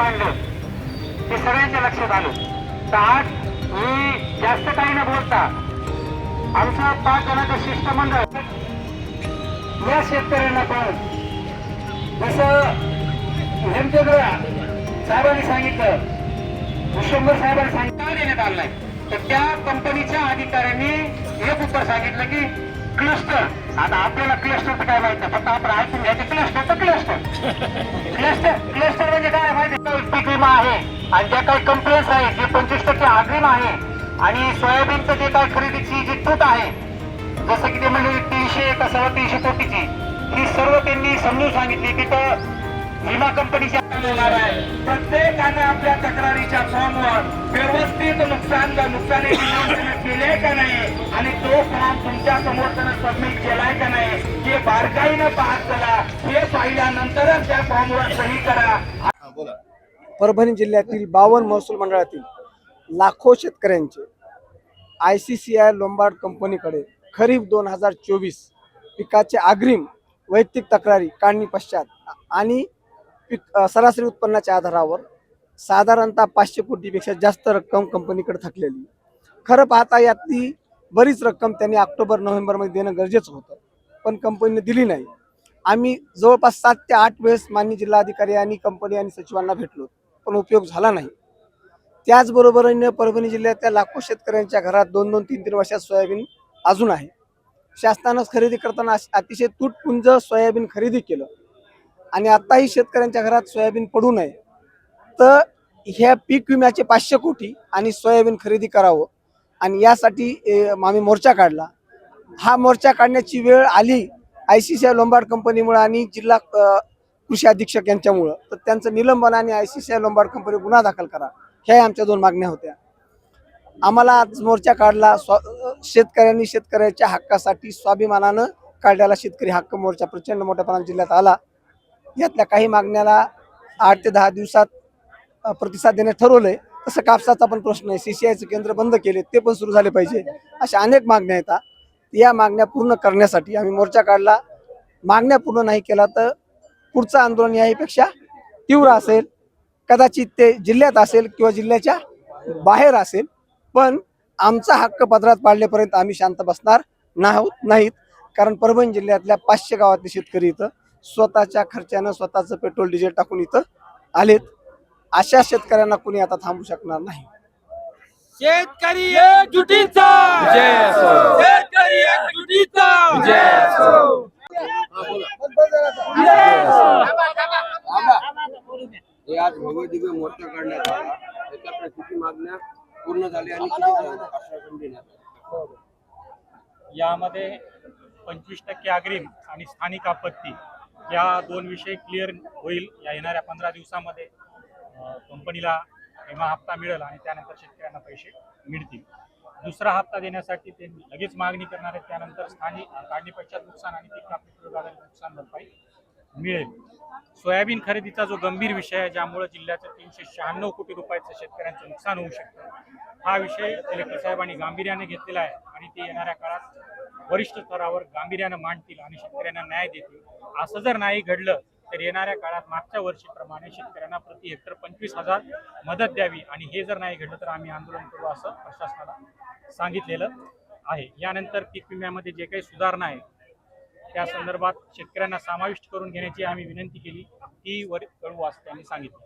मांडलं. ते सगळ्यांच्या लक्षात आलं. तर आज मी जास्त काही न बोलता आमचं पाच जणांचं शिष्टमंडळ या शेतकऱ्यांना पण जसं हेमचंद्र साहेबांनी सांगितलं विश्वंभर साहेबांनी सांगितलं देण्यात आलं नाही? तर त्या कंपनीच्या अधिकाऱ्यांनी एक उत्तर सांगितलं की क्लस्टर आता आपल्याला क्लस्टर काय माहीत नाही फक्त आपण ऐकून घ्यायचं. क्लस्टर तर क्लस्टर क्लस्टर क्लस्टर म्हणजे काय माहिती? पीक विमा आहे. आणि ज्या काही कंप्लेंट्स आहेत जे पंचवीस टक्के अग्रिम आहे आणि सोयाबीनचं जे काय खरेदीची जी तूट आहे जसं की ते म्हणजे तीनशे का सव्वा तीनशे कोटीची ही सर्व त्यांनी समजून सांगितली. की तो विमा कंपनीच्या होणार आहे. प्रत्येकाने आपल्या तक्रारीच्या फॉर्मवर व्यवस्थित नुकसान नुकसानीची केले का नाही? आणि तो फॉर्म तुमच्यासमोर त्यानं सबमिट केलाय का नाही हे बारकाईनं पाहत चला. हे पाहिल्यानंतरच त्या फॉर्मवर सही करा. परभणी जिल्ह्यातील बावन्न महसूल मंडळातील लाखो शेतकऱ्यांचे I C C I Lombard कंपनीकडे खरीप दोन हजार चोवीस पिकाचे अग्रिम वैयक्तिक तक्रारी काढणी पश्चात आणि पीक सरासरी उत्पन्नाच्या आधारावर साधारणतः पाचशे कोटीपेक्षा जास्त रक्कम कंपनीकडे थकलेली. खरं पाहता यातली बरीच रक्कम त्यांनी ऑक्टोबर नोव्हेंबरमध्ये देणं गरजेचं होतं. पण कंपनीने दिली नाही. आम्ही जवळपास सात ते आठ वेळेस मान्य जिल्हाधिकारी आणि कंपनी आणि सचिवांना भेटलो. पण उपयोग झाला नाही. त्याचबरोबरीने परभणी जिल्ह्यातल्या लाखो शेतकऱ्यांच्या घरात दोन दोन तीन तीन वर्षात सोयाबीन अजून आहे. शासनानं खरेदी करताना अतिशय तुटपुंज सोयाबीन खरेदी केलं. आणि आताही शेतकऱ्यांच्या घरात सोयाबीन पडू नये. तर ह्या पीक विम्याचे पाचशे कोटी आणि सोयाबीन खरेदी करावं. आणि यासाठी आम्ही मोर्चा काढला. हा मोर्चा काढण्याची वेळ आली I C C I Lombard कंपनीमुळं आणि जिल्हा कृषी अधीक्षक यांच्यामुळं. तर त्यांचं निलंबन आणि I C C I Lombard company गुन्हा दाखल करा. ह्या आमच्या दोन मागण्या होत्या. आम्हाला आज मोर्चा काढला. स्व शेतकऱ्यांनी शेतकऱ्याच्या हक्कासाठी स्वाभिमानानं काढलेला शेतकरी हक्क मोर्चा प्रचंड मोठ्या प्रमाणात जिल्ह्यात आला. यातल्या काही मागण्याला आठ ते दहा दिवसात प्रतिसाद प्रतिसाद ठरवलं ठरवलंय. असं कापसाचा पण प्रश्न आहे. सीसीआयचं केंद्र बंद केले ते पण सुरू झाले पाहिजे. अशा अनेक मागण्या आहेत या मागण्या पूर्ण करण्यासाठी आम्ही मोर्चा काढला. मागण्या पूर्ण नाही केला तर पुढचं आंदोलन याहीपेक्षा तीव्र असेल. कदाचित ते जिल्ह्यात असेल किंवा जिल्ह्याच्या बाहेर असेल. पण आमचा हक्क पदरात पाडल्यापर्यंत आम्ही शांत बसणार नाहीत. कारण परभणी जिल्ह्यातल्या पाचशे गावातले शेतकरी इथं स्वतःच्या खर्चानं स्वतःचं पेट्रोल डिझेल टाकून इथं आलेत. अशा शेतकऱ्यांना कुणी आता थांबू शकणार नाही. शेतकरी एकजुटीचा! जय असो. शेतकरी एकजुटीचा! जय असो. हे आज भव्य दिव्य मोर्चा काढण्यात आला. किती मागण्या पूर्ण झाल्या आणि किती आश्वासन देण्यात आलं. यामध्ये पंचवीस टक्के अग्रिम आणि स्थानिक आपत्ती या दोन विषय क्लिअर होईल या येणाऱ्या पंधरा दिवसामध्ये. कंपनीला विमा हप्ता मिळेल आणि त्यानंतर शेतकऱ्यांना पैसे मिळतील. दुसरा हप्ता देण्यासाठी ते लगेच मागणी करणार आहेत. त्यानंतर स्थानिक काढणी पश्चात नुकसान आणि पीक कापणी नुकसान भरपाई मिळेल. सोयाबीन खरेदीचा जो गंभीर विषय आहे ज्यामुळे जिल्ह्याचं तीनशे शहाण्णव कोटी रुपयाचं शेतकऱ्यांचं नुकसान होऊ शकतं. हा विषय कलेक्टर साहेबांनी गांभीर्याने घेतलेला आहे आणि ते येणाऱ्या काळात वरिष्ठ स्तरावर गांभीर्यानं मांडतील आणि शेतकऱ्यांना न्याय देतील. असं जर नाही घडलं तर येणाऱ्या काळात मागच्या वर्षीप्रमाणे शेतकऱ्यांना प्रति हेक्टर पंचवीस हजार मदत द्यावी आणि हे जर नाही घडलं तर आम्ही आंदोलन करू असं प्रशासनाला सांगितलेलं आहे. यानंतर पीक विम्यामध्ये जे काही सुधारणा आहे त्या संदर्भात शेतकऱ्यांना समाविष्ट करून घेण्याची आम्ही विनंती केली. ती वर कळू असं त्यांनी सांगितलं